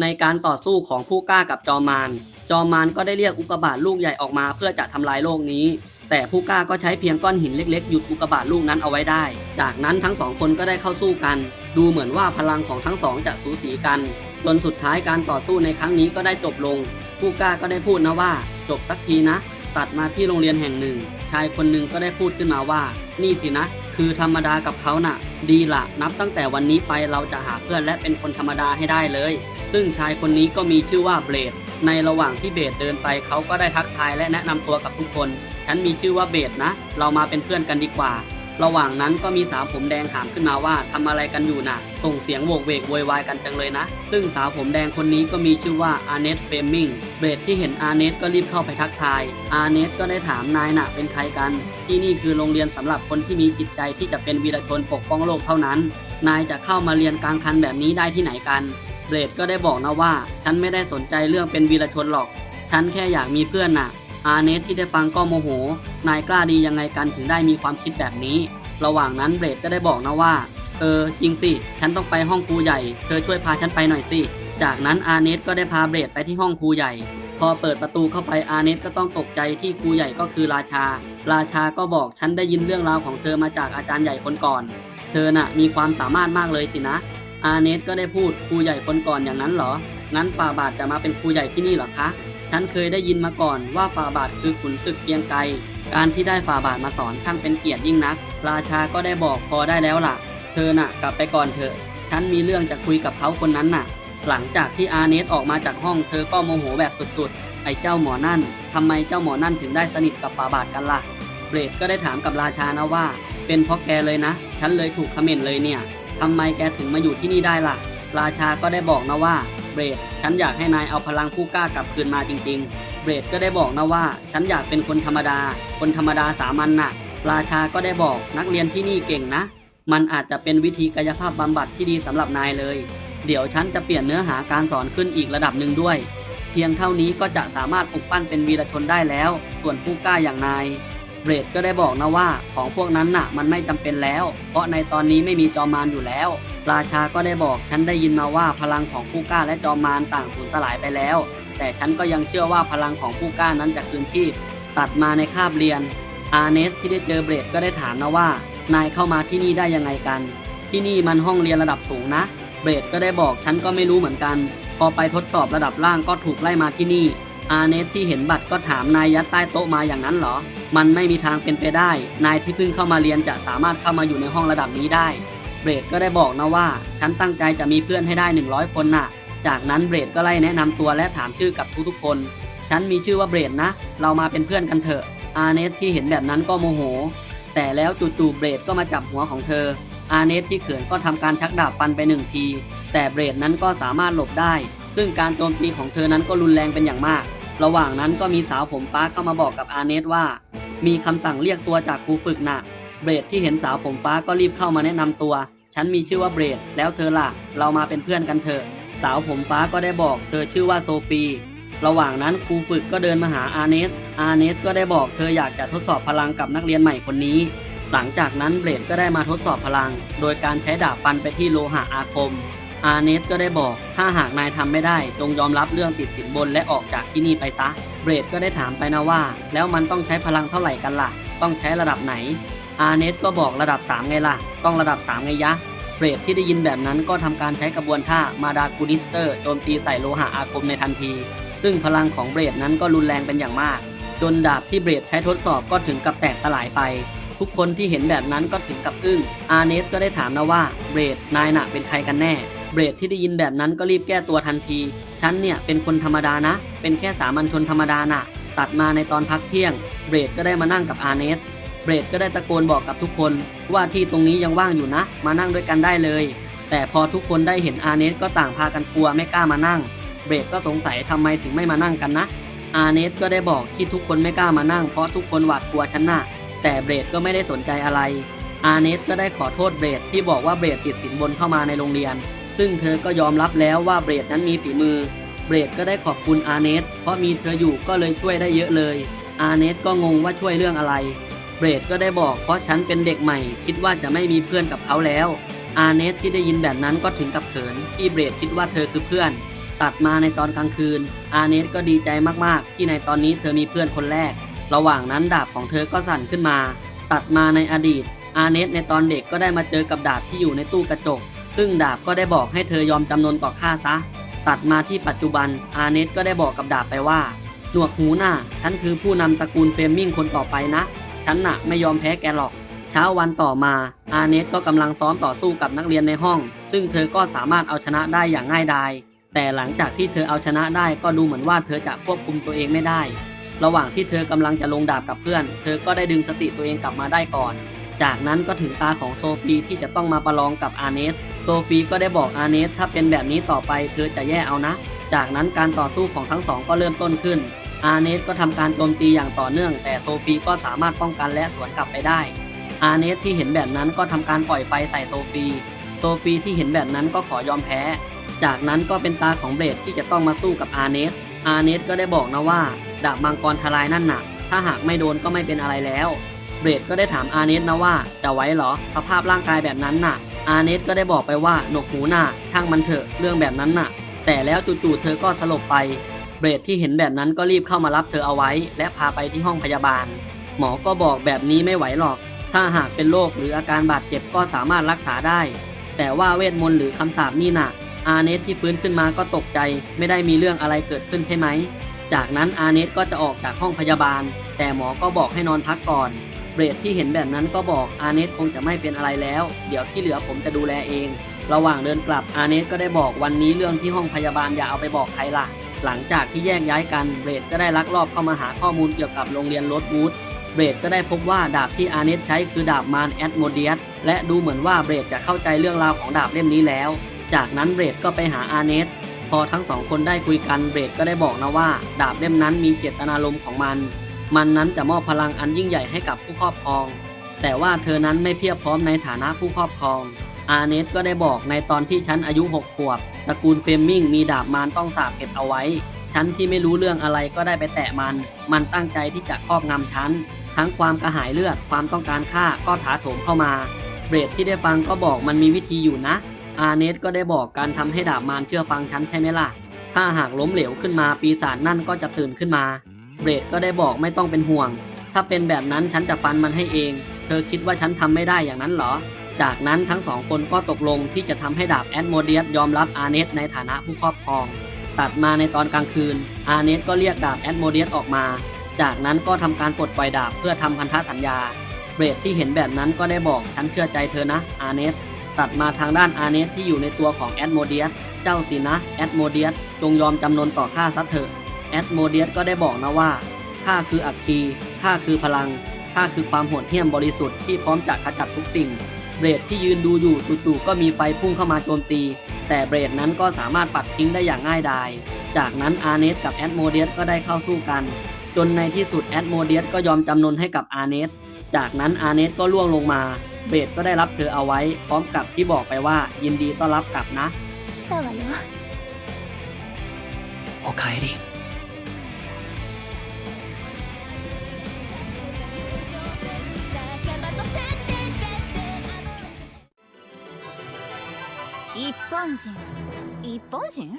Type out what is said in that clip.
ในการต่อสู้ของผู้กล้ากับจอมมารจอมมารก็ได้เรียกอุกบาตลูกใหญ่ออกมาเพื่อจะทำลายโลกนี้ แต่ผู้กล้าก็ใช้เพียงก้อนหินเล็กๆหยุดอุกบาตลูกนั้นเอาไว้ได้ จากนั้นทั้งสองคนก็ได้เข้าสู้กัน ดูเหมือนว่าพลังของทั้งสองจะสูสีกัน จนสุดท้ายการต่อสู้ในครั้งนี้ก็ได้จบลง ผู้กล้าก็ได้พูดนะว่า จบสักทีนะ ตัดมาที่โรงเรียนแห่งหนึ่ง ชายคนหนึ่งก็ได้พูดขึ้นมาว่า นี่สินะคือธรรมดากับเขาน่ะ ดีละนับตั้งแต่วันนี้ไปเราจะหาเพื่อนและเป็นคนธรรมดาให้ได้เลย ซึ่งชายคนนี้ก็มีชื่อว่าเบรดในระหว่างที่เบรดเดินไปเขาก็ได้ทักทายและแนะนำตัวกับทุกคน ฉันมีชื่อว่าเบรดนะ เรามาเป็นเพื่อนกันดีกว่า ระหว่างนั้นก็มีสาวผมแดงถามขึ้นมาว่าทำอะไรกันอยู่น่ะ ส่งเสียงโวกเวกโวยวายกันจังเลยนะ ซึ่งสาวผมแดงคนนี้ก็มีชื่อว่าอาร์เนสเฟมมิง เบรดที่เห็นอาร์เนสก็รีบเข้าไปทักทาย อาร์เนสก็ได้ถามนายน่ะเป็นใครกัน ที่นี่คือโรงเรียนสำหรับคนที่มีจิตใจที่จะเป็นวีรชนปกป้องโลกเท่านั้น นายจะเข้ามาเรียนกลางคันแบบนี้ได้ที่ไหนกัน เบรดก็ได้บอกนะว่า ฉันไม่ได้สนใจเรื่องเป็นวีรชนหรอก ฉันแค่อยากมีเพื่อนน่ะ อาร์เนสที่ได้ฟังก็โมโห นายกล้าดียังไงกันถึงได้มีความคิดแบบนี้ ระหว่างนั้นเบรดก็ได้บอกนะว่า เออจริงสิ ฉันต้องไปห้องครูใหญ่ เธอช่วยพาฉันไปหน่อยสิ จากนั้นอาร์เนสก็ได้พาเบรดไปที่ห้องครูใหญ่ พอเปิดประตูเข้าไปอาร์เนสก็ต้องตกใจที่ครูใหญ่ก็คือราชา ราชาก็บอกฉันได้ยินเรื่องราวของเธอมาจากอาจารย์ใหญ่คนก่อน เธอน่ะมีความสามารถมากเลยสินะ อาร์เนสก็ได้พูดครูใหญ่คนก่อนอย่างนั้นเหรอ งั้นฝ่าบาทจะมาเป็นครูใหญ่ที่นี่เหรอคะ ฉันเคยได้ยินมาก่อนว่าฝ่าบาทคือขุนศึกเกียงไกร การที่ได้ฝ่าบาทมาสอนช่างเป็นเกียรติยิ่งนัก ราชาก็ได้บอกพอได้แล้วล่ะ เธอน่ะ กลับไปก่อนเถอะ ฉันมีเรื่องจะคุยกับเขาคนนั้นน่ะ หลังจากที่อาเนสออกมาจากห้องเธอก็โมโหแบบสุดๆ ไอ้เจ้าหมอนั่นทำไมเจ้าหมอนั่นถึงได้สนิทกับฝ่าบาทกันล่ะ เบรดก็ได้ถามกับราชานะว่า เป็นเพราะแกเลยนะ ฉันเลยถูกขม่นเลยเนี่ย ทำไมแกถึงมาอยู่ที่นี่ได้ล่ะ ราชาก็ได้บอกนะว่า เบรด ฉันอยากให้นายเอาพลังผู้กล้ากลับคืนมาจริง ๆ เบรดก็ได้บอกนะว่า ฉันอยากเป็นคนธรรมดา คนธรรมดาสามัญน่ะ ราชาก็ได้บอกนักเรียนที่นี่เก่งนะ มันอาจจะเป็นวิธีกายภาพบำบัดที่ดีสำหรับนายเลย เดี๋ยวฉันจะเปลี่ยนเนื้อหาการสอนขึ้นอีกระดับหนึ่งด้วย เพียงเท่านี้ก็จะสามารถปลุกปั้นเป็นวีรชนได้แล้ว ส่วนผู้กล้าอย่างนาย เบรดก็ได้บอกนะว่าของพวกนั้นน่ะมันไม่จำเป็นแล้ว เพราะในตอนนี้ไม่มีจอมมารอยู่แล้ว ราชาก็ได้บอกฉันได้ยินมาว่าพลังของผู้กล้าและจอมมารต่างสูญสลายไปแล้ว แต่ฉันก็ยังเชื่อว่าพลังของผู้กล้านั้นจะคืนชีพ ตัดมาในคาบเรียน อาร์เนสที่ได้เจอเบรดก็ได้ถามนะว่า นายเข้ามาที่นี่ได้ยังไงกัน ที่นี่มันห้องเรียนระดับสูงนะ เบรดก็ได้บอกฉันก็ไม่รู้เหมือนกัน พอไปทดสอบระดับล่างก็ถูกไล่มาที่นี่ อาร์เนสที่เห็นบัตรก็ถามนายยัดใต้โต๊ะมาอย่างนั้นเหรอ มันไม่มีทางเป็นไปได้ นายที่เพิ่งเข้ามาเรียนจะสามารถเข้ามาอยู่ในห้องระดับนี้ได้ เบรดก็ได้บอกนะว่า ฉันตั้งใจจะมีเพื่อนให้ได้ 100 คนน่ะ จากนั้นเบรดก็ไล่แนะนำตัวและถามชื่อกับทุกๆคน ฉันมีชื่อว่าเบรดนะ เรามาเป็นเพื่อนกันเถอะ อาร์เนสที่เห็นแบบนั้นก็โมโห แต่แล้วจู่ๆเบรดก็มาจับหัวของเธอ อาเนสที่เขินก็ทำการชักดาบฟันไปหนึ่งที แต่เบรดนั้นก็สามารถหลบได้ ซึ่งการโจมตีของเธอนั้นก็รุนแรงเป็นอย่างมาก ระหว่างนั้นก็มีสาวผมฟ้าเข้ามาบอกกับอาเนสว่า มีคำสั่งเรียกตัวจากครูฝึกน่ะ เบรดที่เห็นสาวผมฟ้าก็รีบเข้ามาแนะนำตัว ฉันมีชื่อว่าเบรด แล้วเธอล่ะ เรามาเป็นเพื่อนกันเถอะ สาวผมฟ้าก็ได้บอก เธอชื่อว่าโซฟี ระหว่างนั้นครูฝึกก็เดินมาหาอาเนส อาเนสก็ได้บอกเธออยากจะทดสอบพลังกับนักเรียนใหม่คนนี้ หลังจากนั้นเบรดก็ได้มาทดสอบพลัง โดยการใช้ดาบฟันไปที่โลหะอาคม อาร์เนสก็ได้บอก ถ้าหากนายทำไม่ได้ จงยอมรับเรื่องติดสินบนและออกจากที่นี่ไปซะ เบรดก็ได้ถามไปนะว่า แล้วมันต้องใช้พลังเท่าไหร่กันล่ะ ต้องใช้ระดับไหน อาร์เนสก็บอกระดับ 3 ไงล่ะ ต้องระดับ 3 ไงยะ เบรดที่ได้ยินแบบนั้นก็ทำการใช้กระบวนท่ามาดากูนิสเตอร์โจมตีใส่โลหะอาคมในทันที ซึ่งพลังของเบรดนั้นก็รุนแรงเป็นอย่างมาก จนดาบที่เบรดใช้ทดสอบก็ถึงกับแตกสลายไปทุกคนที่เห็นแบบนั้นก็ถึงกับอึ้ง อาร์เนสก็ได้ถามนะว่า เบรด นายหนะเป็นใครกันแน่ เบรดที่ได้ยินแบบนั้นก็รีบแก้ตัวทันที ฉันเนี่ยเป็นคนธรรมดานะ เป็นแค่สามัญชนธรรมดาน่ะ ตัดมาในตอนพักเที่ยง เบรดก็ได้มานั่งกับอาร์เนส เบรดก็ได้ตะโกนบอกกับทุกคน ว่าที่ตรงนี้ยังว่างอยู่นะ มานั่งด้วยกันได้เลย แต่พอทุกคนได้เห็นอาร์เนสก็ต่างพากันกลัวไม่กล้ามานั่ง เบรดก็สงสัยทำไมถึงไม่มานั่งกันนะ อาร์เนสก็ได้บอกที่ทุกคนไม่กล้ามานั่งเพราะทุกคนหวาดกลัวฉันน่ะ แต่เบรดก็ไม่ได้สนใจอะไรอาร์เนสก็ได้ขอโทษเบรดที่บอกว่าเบรดติดสินบนเข้ามาในโรงเรียน ซึ่งเธอก็ยอมรับแล้วว่าเบรดนั้นมีฝีมือ เบรดก็ได้ขอบคุณอาร์เนสเพราะมีเธออยู่ก็เลยช่วยได้เยอะเลย อาร์เนสก็งงว่าช่วยเรื่องอะไร เบรดก็ได้บอกเพราะฉันเป็นเด็กใหม่ คิดว่าจะไม่มีเพื่อนกับเขาแล้ว อาร์เนสที่ได้ยินแบบนั้นก็ถึงกับเขิน ที่เบรดคิดว่าเธอคือเพื่อน ตัดมาในตอนกลางคืน อาเนสก็ดีใจมากๆ ที่ในตอนนี้เธอมีเพื่อนคนแรก ระหว่างนั้นดาบของเธอก็สั่นขึ้นมา ตัดมาในอดีต อาเนสในตอนเด็กก็ได้มาเจอกับดาบที่อยู่ในตู้กระจก ซึ่งดาบก็ได้บอกให้เธอยอมจำนนต่อข้าซะ ตัดมาที่ปัจจุบันอาเนสก็ได้บอกกับดาบไปว่า หนวกหูหน่ะฉันคือผู้นำตระกูลเฟมมิงคนต่อไปนะ ฉันน่ะไม่ยอมแพ้แกหรอก เช้าวันต่อมา อาเนสก็กำลังซ้อมต่อสู้กับนักเรียนในห้อง ซึ่งเธอก็สามารถเอาชนะได้อย่างง่ายดายแต่หลังจากที่เธอเอาชนะได้ก็ดูเหมือนว่าเธอจะควบคุมตัวเองไม่ได้ ระหว่างที่เธอกำลังจะลงดาบกับเพื่อน เธอก็ได้ดึงสติตัวเองกลับมาได้ก่อน จากนั้นก็ถึงตาของโซฟีที่จะต้องมาประลองกับอาเนส โซฟีก็ได้บอกอาเนสถ้าเป็นแบบนี้ต่อไปเธอจะแย่เอานะ จากนั้นการต่อสู้ของทั้งสองก็เริ่มต้นขึ้น อาเนสก็ทำการโจมตีอย่างต่อเนื่อง แต่โซฟีก็สามารถป้องกันและสวนกลับไปได้ อาเนสที่เห็นแบบนั้นก็ทำการปล่อยไฟใส่โซฟี โซฟีที่เห็นแบบนั้นก็ขอยอมแพ้ จากนั้นก็เป็นตาของเบรดที่จะต้องมาสู้กับอาเนส อาเนสก็ได้บอกนะว่าดาบมังกรทลายนั่นหน่ะถ้าหากไม่โดนก็ไม่เป็นอะไรแล้ว เบรดก็ได้ถามอาเนสนะว่าจะไหว้เหรอสภาพร่างกายแบบนั้นน่ะ อาเนสก็ได้บอกไปว่าหนวกหูหน่ะช่างมันเถอะเรื่องแบบนั้นน่ะ แต่แล้วจู่ๆเธอก็สลบไป เบรดที่เห็นแบบนั้นก็รีบเข้ามารับเธอเอาไว้ และพาไปที่ห้องพยาบาล หมอก็บอกแบบนี้ไม่ไหวหรอก ถ้าหากเป็นโรคหรืออาการบาดเจ็บก็สามารถรักษาได้ แต่ว่าเวทมนต์หรือคำสาปนี่น่ะ อาเนสที่ฟื้นขึ้นมาก็ตกใจ ไม่ได้มีเรื่องอะไรเกิดขึ้นใช่ไหม จากนั้นอาเนสก็จะออกจากห้องพยาบาล แต่หมอก็บอกให้นอนพักก่อน เบรดที่เห็นแบบนั้นก็บอกอาเนสคงจะไม่เป็นอะไรแล้ว เดี๋ยวที่เหลือผมจะดูแลเอง ระหว่างเดินกลับอาเนสก็ได้บอกวันนี้เรื่องที่ห้องพยาบาลอย่าเอาไปบอกใครล่ะ หลังจากที่แยกย้ายกันเบรดก็ได้ลักลอบเข้ามาหาข้อมูลเกี่ยวกับโรงเรียนโรดวูดเบรดก็ได้พบว่าดาบที่อาเนสใช้คือดาบมารแอดโมเดียสและดูเหมือนว่าเบรดจะเข้าใจเรื่องราวของดาบเล่มนี้แล้ว จากนั้นเบรดก็ไปหาอาเนสพอทั้งสองคนได้คุยกันเบรดก็ได้บอกนะว่า ดาบเล่มนั้นมีเจตนารมณ์ของมัน มันนั้นจะมอบพลังอันยิ่งใหญ่ให้กับผู้ครอบครอง แต่ว่าเธอนั้นไม่เพียบพร้อมในฐานะผู้ครอบครอง อาเนสก็ได้บอกในตอนที่ฉันอายุ 6 ขวบ ตระกูลเฟมมิงมีดาบมารต้องสาบเก็บเอาไว้ ฉันที่ไม่รู้เรื่องอะไรก็ได้ไปแตะมัน มันตั้งใจที่จะครอบงำฉัน ทั้งความกระหายเลือด ความต้องการฆ่าก็ถาโถมเข้ามา เบรดที่ได้ฟังก็บอกมันมีวิธีอยู่นะ อาเนสก็ได้บอกการทำให้ดาบมารเชื่อฟังฉันใช่ไหมล่ะ ถ้าหากล้มเหลวขึ้นมาปีศาจนั่นก็จะตื่นขึ้นมา เบรดก็ได้บอกไม่ต้องเป็นห่วง ถ้าเป็นแบบนั้นฉันจะฟันมันให้เอง เธอคิดว่าฉันทำไม่ได้อย่างนั้นเหรอ จากนั้นทั้งสองคนก็ตกลงที่จะทำให้ดาบแอดโมเดียสยอมรับอาเนสในฐานะผู้ครอบครอง ตัดมาในตอนกลางคืน อาเนสก็เรียกดาบแอดโมเดียสออกมา จากนั้นก็ทำการปลดปล่อยดาบเพื่อทำพันธสัญญา เบรดที่เห็นแบบนั้นก็ได้บอกฉันเชื่อใจเธอนะอาเนส ตัดมาทางด้านอาเนสที่อยู่ในตัวของแอดโมเดียส เจ้าสินะแอดโมเดียสจงยอมจำนนต่อข้าซะเถอะ แอดโมเดียสก็ได้บอกนะว่า ข้าคืออัคคีข้าคือพลัง ข้าคือความโหดเหี้ยมบริสุทธิ์ที่พร้อมจะขจัดทุกสิ่ง เบรดที่ยืนดูอยู่จู่ๆก็มีไฟพุ่งเข้ามาโจมตี แต่เบรดนั้นก็สามารถปัดทิ้งได้อย่างง่ายดาย จากนั้นอาเนสกับแอดโมเดียสก็ได้เข้าสู้กัน จนในที่สุดแอดโมเดียสก็ยอมจำนนให้กับอาเนส จากนั้นอาเนสก็ล่วงลงมา เบรดก็ได้รับเธอเอาไว้ พร้อมกับที่บอกไปว่ายินดีต้อนรับกลับนะ 来たわよおかえり 般人一般人？